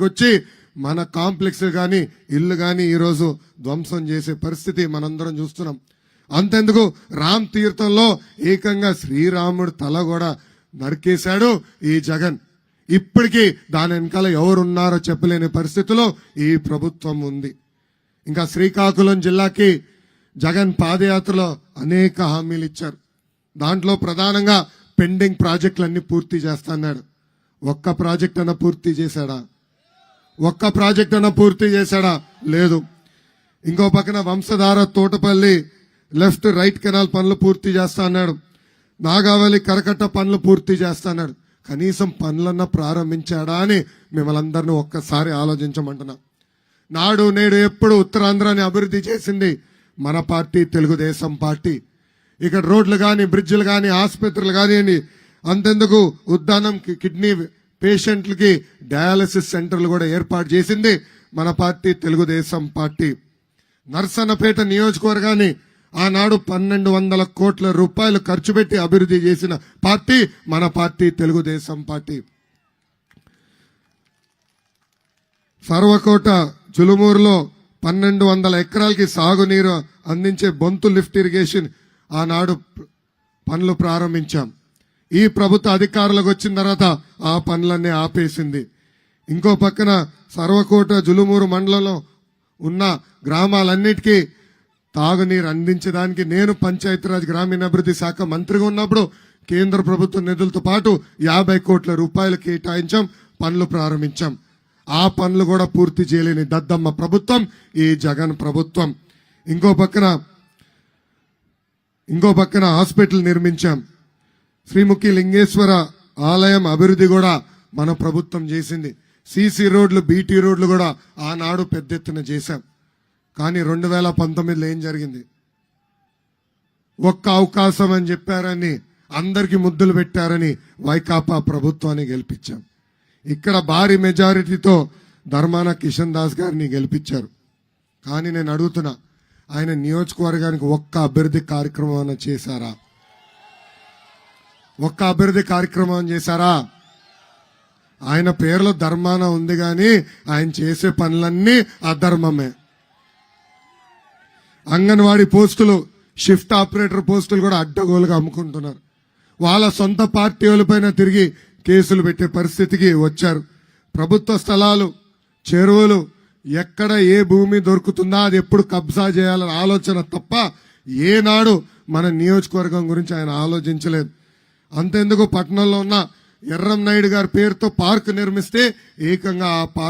వచ్చి మన కాంప్లెక్స్ కానీ ఇల్లు కానీ ఈరోజు ధ్వంసం చేసే పరిస్థితి మనందరం చూస్తున్నాం. అంతెందుకు రామ్ తీర్థంలో ఏకంగా శ్రీరాముడు తల కూడా నరికేశాడు ఈ జగన్. ఇప్పటికీ దాని వెనకాల ఎవరున్నారో చెప్పలేని పరిస్థితిలో ఈ ప్రభుత్వం ఉంది. ఇంకా శ్రీకాకుళం జిల్లాకి జగన్ పాదయాత్రలో అనేక హామీలు ఇచ్చారు. దాంట్లో ప్రధానంగా పెండింగ్ ప్రాజెక్టులన్నీ పూర్తి చేస్తాన్నాడు. ఒక్క ప్రాజెక్ట్ అన్న పూర్తి చేశాడా? ఒక్క ప్రాజెక్ట్ అన్న పూర్తి చేశాడా? లేదు. ఇంకో పక్కన Vamsadhara Thotapalli left right canal పనులు పూర్తి చేస్తా అన్నాడు. నాగావళి కరకట్ట పనులు పూర్తి చేస్తా అన్నాడు. కనీసం పనులన్నా ప్రారంభించాడా అని మిమ్మల్ని ఒక్కసారి ఆలోచించమంటున్నా. నాడు నేడు ఎప్పుడు ఉత్తరాంధ్రాన్ని అభివృద్ధి చేసింది మన పార్టీ తెలుగుదేశం పార్టీ. ఇక్కడ రోడ్లు కానీ బ్రిడ్జిలు కానీ ఆసుపత్రులు కానీ అంతెందుకు? ఉద్దానం కి- కిడ్నీ పేషెంట్లకి డయాలసిస్ సెంటర్లు కూడా ఏర్పాటు చేసింది మన పార్టీ తెలుగుదేశం పార్టీ. నర్సన్నపేట నియోజకవర్గాన్ని ఆనాడు పన్నెండు వందల కోట్ల రూపాయలు ఖర్చు పెట్టి అభివృద్ధి చేసిన పార్టీ మన పార్టీ తెలుగుదేశం పార్టీ. సర్వకోట జులుమూరులో పన్నెండు వందల ఎకరాలకి సాగునీరు అందించే బొంతు లిఫ్ట్ ఇరిగేషన్ ఆనాడు పనులు ప్రారంభించాం. ఈ ప్రభుత్వ అధికారులకు వచ్చిన తర్వాత ఆ పనులన్నీ ఆపేసింది. ఇంకో పక్కన సర్వకోట జులుమూరు మండలంలో ఉన్న గ్రామాలన్నిటికీ తాగునీరు అందించడానికి నేను పంచాయతీరాజ్ గ్రామీణాభివృద్ధి శాఖ మంత్రిగా ఉన్నప్పుడు కేంద్ర ప్రభుత్వ నిధులతో పాటు యాభై కోట్ల రూపాయలు కేటాయించాం పనులు ప్రారంభించాం. ఆ పనులు కూడా పూర్తి చేయలేని దద్దమ్మ ప్రభుత్వం ఈ జగన్ ప్రభుత్వం. ఇంకో పక్కన ఇంకో పక్కన హాస్పిటల్ నిర్మించాం. శ్రీముఖి లింగేశ్వర ఆలయం అభివృద్ధి కూడా మన ప్రభుత్వం చేసింది. సీసీ రోడ్లు బీటీ రోడ్లు కూడా ఆనాడు పెద్ద ఎత్తున చేశాం. కానీ రెండు వేల పంతొమ్మిదిలో ఏం జరిగింది? ఒక్క అవకాశం అని చెప్పారని అందరికి ముద్దులు పెట్టారని వైకాపా ప్రభుత్వాన్ని గెలిపించాం. ఇక్కడ భారీ మెజారిటీతో ధర్మాన కిషన్ దాస్ గారిని గెలిపించారు. కానీ నేను అడుగుతున్నా ఆయన నియోజకవర్గానికి ఒక్క అభివృద్ధి కార్యక్రమం చేశారా? ఒక్క అభివృద్ధి కార్యక్రమం చేశారా? ఆయన పేర్లో ధర్మాన ఉంది కానీ ఆయన చేసే పనులన్నీ అధర్మమే. అంగన్వాడీ పోస్టులు షిఫ్ట్ ఆపరేటర్ పోస్టులు కూడా అడ్డగోలుగా అమ్ముకుంటున్నారు. వాళ్ళ సొంత పార్టీ వాళ్ళపైన తిరిగి కేసులు పెట్టే పరిస్థితికి వచ్చారు. ప్రభుత్వ స్థలాలు చెరువులు ఎక్కడ ఏ భూమి దొరుకుతుందా అది ఎప్పుడు కబ్జా చేయాలనే ఆలోచన తప్ప ఏనాడు మన నియోజకవర్గం గురించి ఆయన ఆలోచించలేదు. అంతెందుకు పట్టణంలో ఉన్న ఎర్రం నాయుడు గారి పేరుతో పార్క్ నిర్మిస్తే ఏకంగా ఆ పార్క్